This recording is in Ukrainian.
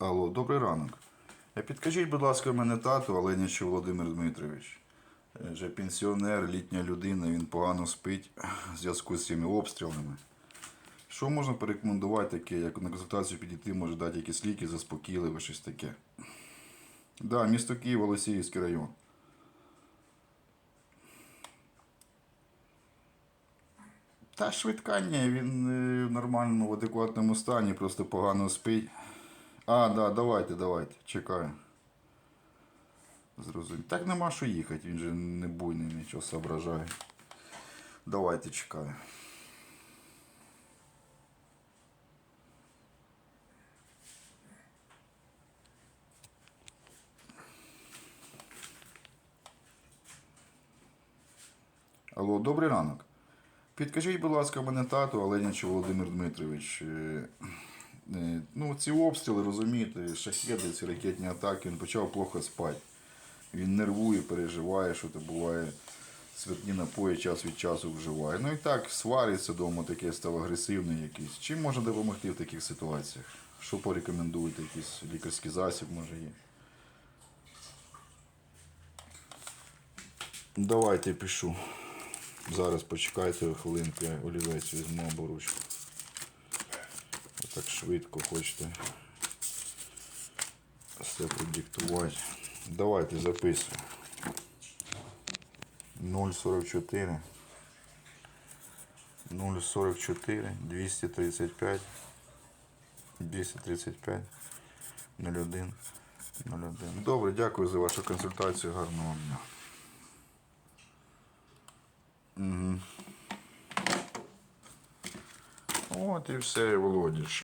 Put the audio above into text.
Алло, добрий ранок. Е, Підкажіть, будь ласка, мене тату Оленячу Володимир Дмитрович. Е, Вже пенсіонер, літня людина, він погано спить в зв'язку з цими обстрілами. Що можна порекомендувати таке, як на консультацію підійти, може дати якісь ліки, заспокійливе, щось таке. Так, да, місто Київ, Олексіївський район. Та швидка ні, він е, в нормальному, в адекватному стані, просто погано спить. А, да, давайте, давайте, чекаю. Зрозумів. Так нема що їхати, він же не буйний, нічого соображає. Давайте чекаю. Алло, добрий ранок. Підкажіть, будь ласка, мене тату Оленячу Володимир Дмитрович. Е, Ну, ці обстріли, розумієте, шахеди, ці ракетні атаки, він почав плохо спати. Він нервує, переживає, що то буває. Святні напої час від часу вживає. Ну і так, свариться вдома, таке став агресивний якийсь. Чим можна допомогти в таких ситуаціях? Що порекомендуєте? Якийсь лікарський засіб, може є? Давайте пишу. Зараз почекайте хвилинку, олівець візьму або ручку. Так швидко хочете все продиктувати. Давайте записуємо. 044 044 235 235 01 01. Добре, дякую за вашу консультацію. Гарного дня. Угу. От і все, Володіч.